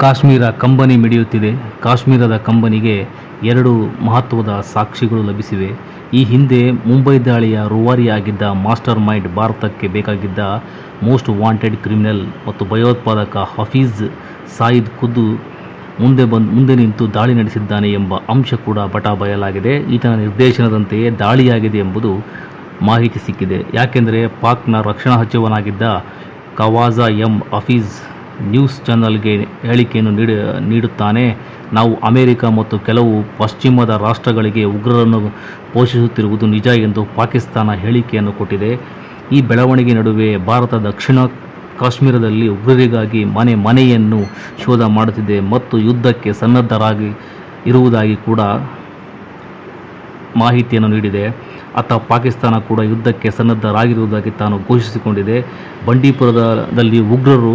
ಕಾಶ್ಮೀರ ಕಂಬನಿ ಮಿಡಿಯುತ್ತಿದೆ. ಕಾಶ್ಮೀರದ ಕಂಬನಿಗೆ ಎರಡು ಮಹತ್ವದ ಸಾಕ್ಷಿಗಳು ಲಭಿಸಿವೆ. ಈ ಹಿಂದೆ ಮುಂಬೈ ದಾಳಿಯ ರೂವಾರಿಯಾಗಿದ್ದ ಮಾಸ್ಟರ್ ಮೈಂಡ್ ಭಾರತಕ್ಕೆ ಬೇಕಾಗಿದ್ದ ಮೋಸ್ಟ್ ವಾಂಟೆಡ್ ಕ್ರಿಮಿನಲ್ ಮತ್ತು ಭಯೋತ್ಪಾದಕ ಹಫೀಜ್ ಸಾಯಿದ್ ಖುದ್ದು ಮುಂದೆ ಬಂದು, ಮುಂದೆ ನಿಂತು ದಾಳಿ ನಡೆಸಿದ್ದಾನೆ ಎಂಬ ಅಂಶ ಕೂಡ ಬಟಾ ಬಯಲಾಗಿದೆ. ಈತನ ನಿರ್ದೇಶನದಂತೆಯೇ ದಾಳಿಯಾಗಿದೆ ಎಂಬುದು ಮಾಹಿತಿ ಸಿಕ್ಕಿದೆ. ಯಾಕೆಂದರೆ ಪಾಕ್ನ ರಕ್ಷಣಾ ಸಚಿವನಾಗಿದ್ದ ಕವಾಜಾ ಎಂ ಹಫೀಜ್ ನ್ಯೂಸ್ ಚಾನಲ್ಗೆ ಹೇಳಿಕೆಯನ್ನು ನೀಡಿ, ನೀಡುತ್ತಾನೆ. ನಾವು ಅಮೆರಿಕ ಮತ್ತು ಕೆಲವು ಪಶ್ಚಿಮದ ರಾಷ್ಟ್ರಗಳಿಗೆ ಉಗ್ರರನ್ನು ಪೋಷಿಸುತ್ತಿರುವುದು ನಿಜ ಎಂದು ಪಾಕಿಸ್ತಾನ ಹೇಳಿಕೆಯನ್ನು ಕೊಟ್ಟಿದೆ. ಈ ಬೆಳವಣಿಗೆ ನಡುವೆ ಭಾರತ ದಕ್ಷಿಣ ಕಾಶ್ಮೀರದಲ್ಲಿ ಉಗ್ರರಿಗಾಗಿ ಮನೆ, ಮನೆಯನ್ನು ಶೋಧ ಮಾಡುತ್ತಿದೆ ಮತ್ತು ಯುದ್ಧಕ್ಕೆ ಸನ್ನದ್ಧರಾಗಿ ಇರುವುದಾಗಿ ಕೂಡ ಮಾಹಿತಿಯನ್ನು ನೀಡಿದೆ. ಅತ್ತ ಪಾಕಿಸ್ತಾನ ಕೂಡ ಯುದ್ಧಕ್ಕೆ ಸನ್ನದ್ಧರಾಗಿರುವುದಾಗಿ ತಾನು ಘೋಷಿಸಿಕೊಂಡಿದೆ. ಬಂಡೀಪುರದಲ್ಲಿ ಉಗ್ರರು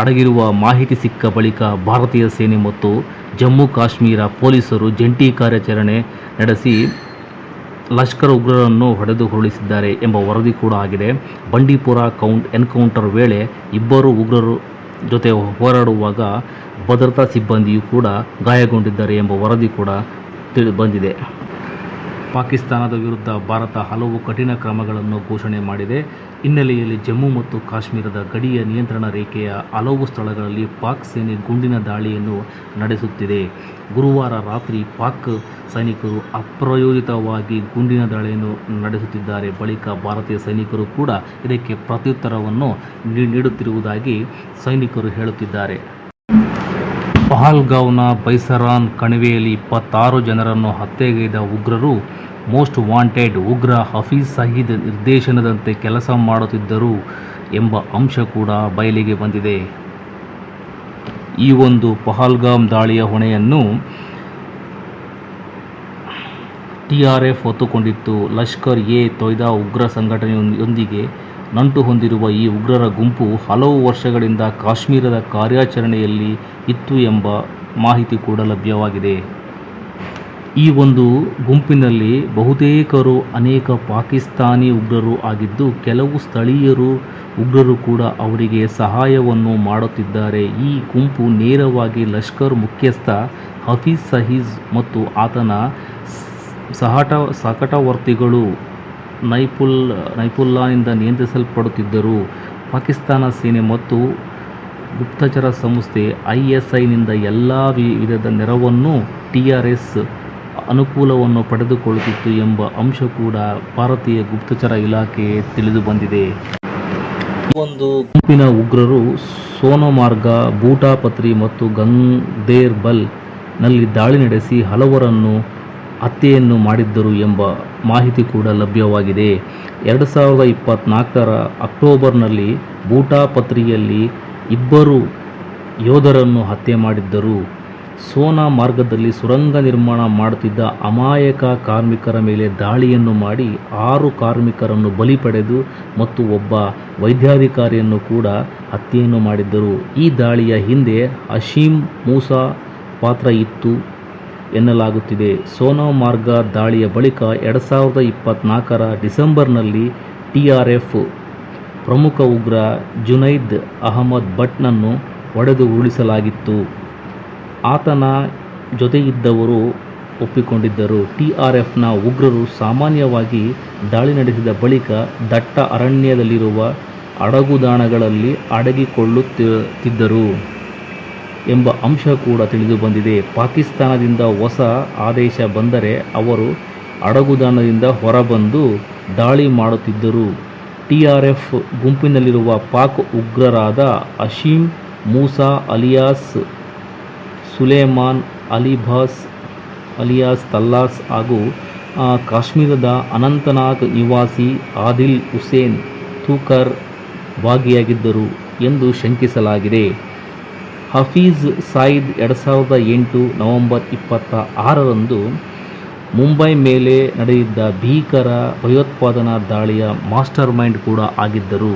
ಅಡಗಿರುವ ಮಾಹಿತಿ ಸಿಕ್ಕ ಬಳಿಕ ಭಾರತೀಯ ಸೇನೆ ಮತ್ತು ಜಮ್ಮು ಕಾಶ್ಮೀರ ಪೊಲೀಸರು ಜಂಟಿ ಕಾರ್ಯಾಚರಣೆ ನಡೆಸಿ ಲಷ್ಕರ್ ಉಗ್ರರನ್ನು ಹೊಡೆದು ಉರುಳಿಸಿದ್ದಾರೆ ಎಂಬ ವರದಿ ಕೂಡ ಆಗಿದೆ. ಬಂಡೀಪುರ ಕೌಂಟ್ ಎನ್ಕೌಂಟರ್ ವೇಳೆ ಇಬ್ಬರು ಉಗ್ರರು ಜೊತೆ ಹೋರಾಡುವಾಗ ಭದ್ರತಾ ಸಿಬ್ಬಂದಿಯೂ ಕೂಡ ಗಾಯಗೊಂಡಿದ್ದಾರೆ ಎಂಬ ವರದಿ ಕೂಡ ತಿಳಿದು ಬಂದಿದೆ. ಪಾಕಿಸ್ತಾನದ ವಿರುದ್ಧ ಭಾರತ ಹಲವು ಕಠಿಣ ಕ್ರಮಗಳನ್ನು ಘೋಷಣೆ ಮಾಡಿದೆ. ಹಿನ್ನೆಲೆಯಲ್ಲಿ ಜಮ್ಮು ಮತ್ತು ಕಾಶ್ಮೀರದ ಗಡಿಯ ನಿಯಂತ್ರಣ ರೇಖೆಯ ಹಲವು ಸ್ಥಳಗಳಲ್ಲಿ ಪಾಕ್ ಸೇನೆ ಗುಂಡಿನ ದಾಳಿಯನ್ನು ನಡೆಸುತ್ತಿದೆ. ಗುರುವಾರ ರಾತ್ರಿ ಪಾಕ್ ಸೈನಿಕರು ಅಪ್ರಯೋಜಿತವಾಗಿ ಗುಂಡಿನ ದಾಳಿಯನ್ನು ನಡೆಸುತ್ತಿದ್ದಾರೆ. ಬಳಿಕ ಭಾರತೀಯ ಸೈನಿಕರು ಕೂಡ ಇದಕ್ಕೆ ಪ್ರತ್ಯುತ್ತರವನ್ನು ನೀಡುತ್ತಿರುವುದಾಗಿ ಸೈನಿಕರು ಹೇಳುತ್ತಿದ್ದಾರೆ. ಪಹಲ್ಗಾವ್ನ ಬೈಸರಾನ್ ಕಣಿವೆಯಲ್ಲಿ ಇಪ್ಪತ್ತಾರು ಜನರನ್ನು ಹತ್ಯೆಗೈದ ಉಗ್ರರು ಮೋಸ್ಟ್ ವಾಂಟೆಡ್ ಉಗ್ರ ಹಫೀಜ್ ಸಹೀದ್ ನಿರ್ದೇಶನದಂತೆ ಕೆಲಸ ಮಾಡುತ್ತಿದ್ದರು ಎಂಬ ಅಂಶ ಕೂಡ ಬಯಲಿಗೆ ಬಂದಿದೆ. ಈ ಒಂದು ಪಹಲ್ಗಾಮ್ ದಾಳಿಯ ಹೊಣೆಯನ್ನು ಟಿ ಆರ್ ಎಫ್ ಹೊತ್ತುಕೊಂಡಿತ್ತು. ಲಷ್ಕರ್ ಎ ತೊಯ್ದಾ ಉಗ್ರ ಸಂಘಟನೆಯೊಂದಿಗೆ ನಂಟು ಹೊಂದಿರುವ ಈ ಉಗ್ರರ ಗುಂಪು ಹಲವು ವರ್ಷಗಳಿಂದ ಕಾಶ್ಮೀರದ ಕಾರ್ಯಾಚರಣೆಯಲ್ಲಿ ಇತ್ತು ಎಂಬ ಮಾಹಿತಿ ಕೂಡ ಲಭ್ಯವಾಗಿದೆ. ಈ ಒಂದು ಗುಂಪಿನಲ್ಲಿ ಬಹುತೇಕರು ಅನೇಕ ಪಾಕಿಸ್ತಾನಿ ಉಗ್ರರು ಆಗಿದ್ದು, ಕೆಲವು ಸ್ಥಳೀಯರು ಉಗ್ರರು ಕೂಡ ಅವರಿಗೆ ಸಹಾಯವನ್ನು ಮಾಡುತ್ತಿದ್ದಾರೆ. ಈ ಗುಂಪು ನೇರವಾಗಿ ಲಷ್ಕರ್ ಮುಖ್ಯಸ್ಥ ಹಫೀಜ್ ಸಹೀಜ್ ಮತ್ತು ಆತನ ಸಹಟ ಸಕಟವರ್ತಿಗಳು ನೈಪುಲ್ ನೈಪುಲ್ಲಾನಿಂದ ನಿಯಂತ್ರಿಸಲ್ಪಡುತ್ತಿದ್ದರು. ಪಾಕಿಸ್ತಾನ ಸೇನೆ ಮತ್ತು ಗುಪ್ತಚರ ಸಂಸ್ಥೆ ಐ ಎಸ್ ಐನಿಂದ ಎಲ್ಲ ವಿಧದ ನೆರವನ್ನು ಟಿ ಆರ್ ಎಸ್ ಅನುಕೂಲವನ್ನು ಪಡೆದುಕೊಳ್ಳುತ್ತಿತ್ತು ಎಂಬ ಅಂಶ ಕೂಡ ಭಾರತೀಯ ಗುಪ್ತಚರ ಇಲಾಖೆ ತಿಳಿದು ಬಂದಿದೆ ಒಂದು ಗುಂಪಿನ ಉಗ್ರರು ಸೋನಮಾರ್ಗ ಬೂಟಾಪತ್ರಿ ಮತ್ತು ಗಂದೇರ್ಬಲ್ನಲ್ಲಿ ದಾಳಿ ನಡೆಸಿ ಹಲವರನ್ನು ಹತ್ಯೆಯನ್ನು ಮಾಡಿದ್ದರು ಎಂಬ ಮಾಹಿತಿ ಕೂಡ ಲಭ್ಯವಾಗಿದೆ. ಎರಡು ಸಾವಿರದ ಇಪ್ಪತ್ತ್ನಾಲ್ಕರ ಅಕ್ಟೋಬರ್ನಲ್ಲಿ ಬೂಟಾಪತ್ರಿಯಲ್ಲಿ ಇಬ್ಬರು ಯೋಧರನ್ನು ಹತ್ಯೆ ಮಾಡಿದ್ದರು. ಸೋನಾ ಮಾರ್ಗದಲ್ಲಿ ಸುರಂಗ ನಿರ್ಮಾಣ ಮಾಡುತ್ತಿದ್ದ ಅಮಾಯಕ ಕಾರ್ಮಿಕರ ಮೇಲೆ ದಾಳಿಯನ್ನು ಮಾಡಿ ಆರು ಕಾರ್ಮಿಕರನ್ನು ಬಲಿ ಪಡೆದು ಮತ್ತು ಒಬ್ಬ ವೈದ್ಯಾಧಿಕಾರಿಯನ್ನು ಕೂಡ ಹತ್ಯೆಯನ್ನು ಮಾಡಿದ್ದರು. ಈ ದಾಳಿಯ ಹಿಂದೆ ಹಶೀಂ ಮೂಸಾ ಪಾತ್ರ ಇತ್ತು ಎನ್ನಲಾಗುತ್ತಿದೆ. ಸೋನಾ ಮಾರ್ಗ ದಾಳಿಯ ಬಳಿಕ ಎರಡು ಸಾವಿರದ ಇಪ್ಪತ್ತ್ನಾಲ್ಕರ ಡಿಸೆಂಬರ್ನಲ್ಲಿ ಟಿ ಆರ್ ಎಫ್ ಪ್ರಮುಖ ಉಗ್ರ ಜುನೈದ್ ಅಹಮದ್ ಭಟ್ನನ್ನು ಒಡೆದು ಉರುಳಿಸಲಾಗಿತ್ತು. ಆತನ ಜೊತೆಯಿದ್ದವರು ಒಪ್ಪಿಕೊಂಡಿದ್ದರು. ಟಿ ಆರ್ ಎಫ್ನ ಉಗ್ರರು ಸಾಮಾನ್ಯವಾಗಿ ದಾಳಿ ನಡೆಸಿದ ಬಳಿಕ ದಟ್ಟ ಅರಣ್ಯದಲ್ಲಿರುವ ಅಡಗುದಾಣಗಳಲ್ಲಿ ಅಡಗಿಕೊಳ್ಳುತ್ತಿದ್ದರು ಎಂಬ ಅಂಶ ಕೂಡ ತಿಳಿದು ಬಂದಿದೆ ಪಾಕಿಸ್ತಾನದಿಂದ ಹೊಸ ಆದೇಶ ಬಂದರೆ ಅವರು ಅಡಗುದಾಣದಿಂದ ಹೊರಬಂದು ದಾಳಿ ಮಾಡುತ್ತಿದ್ದರು. ಟಿ ಆರ್ ಎಫ್ ಗುಂಪಿನಲ್ಲಿರುವ Pak ಉಗ್ರರಾದ Ashim Musa alias Suleman alias alias Tallas ಹಾಗೂ ಕಾಶ್ಮೀರದ ಅನಂತನಾಗ್ ನಿವಾಸಿ ಆದಿಲ್ ಹುಸೇನ್ ತೂಕರ್ ಭಾಗಿಯಾಗಿದ್ದರು ಎಂದು ಶಂಕಿಸಲಾಗಿದೆ. ಹಫೀಜ್ ಸಾಯಿದ್ ಎರಡು ಸಾವಿರದ ಎಂಟು ನವೆಂಬರ್ ಇಪ್ಪತ್ತ ಆರರಂದು ಮುಂಬೈ ಮೇಲೆ ನಡೆದಿದ್ದ ಭೀಕರ ಭಯೋತ್ಪಾದನಾ ದಾಳಿಯ ಮಾಸ್ಟರ್ ಮೈಂಡ್ ಕೂಡ ಆಗಿದ್ದರು.